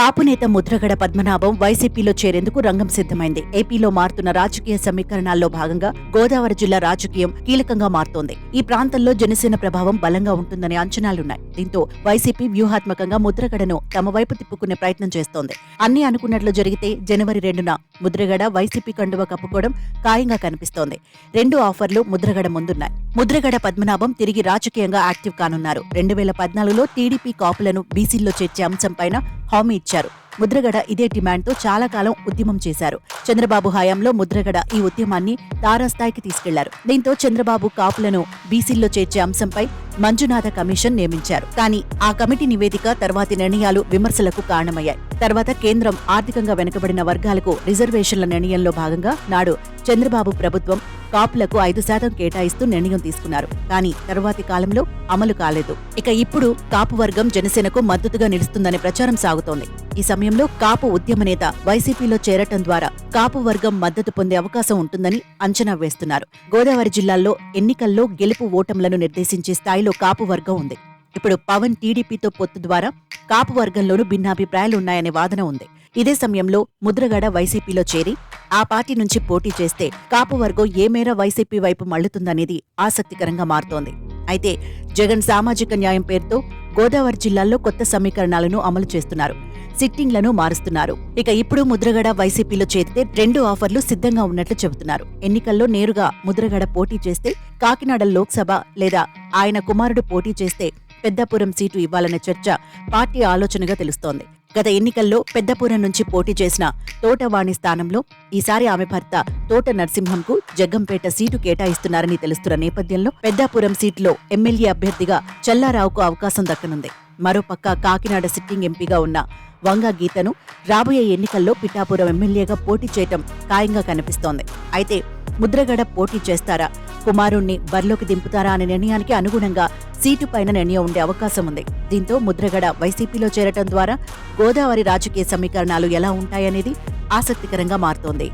కాపు నేత ముద్రగడ పద్మనాభం వైసీపీలో చేరేందుకు రంగం సిద్ధమైంది. ఏపీలో మారుతున్న రాజకీయ సమీకరణాల్లో భాగంగా గోదావరి జిల్లా రాజకీయం కీలకంగా మారుతోంది. ఈ ప్రాంతంలో జనసేన ప్రభావం బలంగా ఉంటుందనే అంచనాలున్నాయి. దీంతో వైసీపీ వ్యూహాత్మకంగా ముద్రగడను తమ వైపు తిప్పుకునే ప్రయత్నం చేస్తోంది. అన్ని అనుకున్నట్లు జరిగితే జనవరి రెండున ముద్రగడ వైసీపీ కండువ కప్పుకోవడం ఖాయంగా కనిపిస్తోంది. రెండు ఆఫర్లు ముద్రగడ ముందున్నాయి. ముద్రగడ పద్మనాభం తిరిగి రాజకీయంగా యాక్టివ్ కానున్నారు. రెండు వేల పద్నాలుగులో టీడీపీ కాపులను బీసీల్లో చేర్చే అంశంపైన హామీ ఇచ్చారు. ముద్రగడ ఇదే డిమాండ్తో చాలా కాలం ఉద్యమం చేశారు. చంద్రబాబు హయాంలో ముద్రగడ ఈ ఉద్యమాన్ని తారాస్థాయికి తీసుకెళ్ళారు. దీంతో చంద్రబాబు కాపులను బీసీల్లో చేర్చే అంశంపై మంజునాథ కమిషన్ నియమించారు. కానీ ఆ కమిటీ నివేదిక తర్వాతి నిర్ణయాలు విమర్శలకు కారణమయ్యాయి. తర్వాత కేంద్రం ఆర్థికంగా వెనుకబడిన వర్గాలకు రిజర్వేషన్ల నిర్ణయంలో భాగంగా నాడు చంద్రబాబు ప్రభుత్వం కాపులకు ఐదు శాతం కేటాయిస్తూ నిర్ణయం తీసుకున్నారు. కానీ తరువాతి కాలంలో అమలు కాలేదు. ఇక ఇప్పుడు కాపు వర్గం జనసేనకు మద్దతుగా నిలుస్తుందనే ప్రచారం సాగుతోంది. ఈ సమయంలో కాపు ఉద్యమ నేత వైసీపీలో చేరటం ద్వారా కాపు వర్గం మద్దతు పొందే అవకాశం ఉంటుందని అంచనా వేస్తున్నారు. గోదావరి జిల్లాల్లో ఎన్నికల్లో గెలుపు ఓటములను నిర్దేశించే స్థాయిలో కాపు వర్గం ఉంది. ఇప్పుడు పవన్ టీడీపీతో పొత్తు ద్వారా కాపు వర్గంలోనూ భిన్నాభిప్రాయాలున్నాయనే వాదన ఉంది. ఇదే సమయంలో ముద్రగడ వైసీపీలో చేరి ఆ పార్టీ నుంచి పోటీ చేస్తే కాపు వర్గం ఏ మేర వైసీపీ వైపు మళ్ళుతుందనేది ఆసక్తికరంగా మారుతోంది. అయితే జగన్ సామాజిక న్యాయం పేరుతో గోదావరి జిల్లాల్లో కొత్త సమీకరణాలను అమలు చేస్తున్నారు. సిట్టింగ్లను మారుస్తున్నారు. ఇక ఇప్పుడు ముద్రగడ వైసీపీలో చేరితే రెండు ఆఫర్లు సిద్ధంగా ఉన్నట్లు చెబుతున్నారు. ఎన్నికల్లో నేరుగా ముద్రగడ పోటీ చేస్తే కాకినాడ లోక్సభ లేదా ఆయన కుమారుడు పోటీ చేస్తే పెద్దపురం సీటు ఇవ్వాలనే చర్చ పార్టీ ఆలోచనగా తెలుస్తోంది. గత ఎన్నికల్లో పెద్దపురం నుంచి పోటీ చేసిన తోటవాణి స్థానంలో ఈసారి ఆమె భర్త తోట నరసింహంకు జగ్గంపేట సీటు కేటాయిస్తున్నారని తెలుస్తున్న నేపథ్యంలో పెద్దాపురం సీట్లో ఎమ్మెల్యే అభ్యర్థిగా చల్లారావుకు అవకాశం దక్కనుంది. మరోపక్క కాకినాడ సిట్టింగ్ ఎంపీగా ఉన్న వంగ గీతను రాబోయే ఎన్నికల్లో పిఠాపురం ఎమ్మెల్యేగా పోటీ చేయటం ఖాయంగా కనిపిస్తోంది. అయితే ముద్రగడ పోటీ చేస్తారా కుమారుణ్ణి బరిలోకి దింపుతారా అనే నిర్ణయానికి అనుగుణంగా సీటు పైన నిర్ణయం ఉండే అవకాశం ఉంది. దీంతో ముద్రగడ వైసీపీలో చేరటం ద్వారా గోదావరి రాజకీయ సమీకరణాలు ఎలా ఉంటాయనేది ఆసక్తికరంగా మారుతోంది.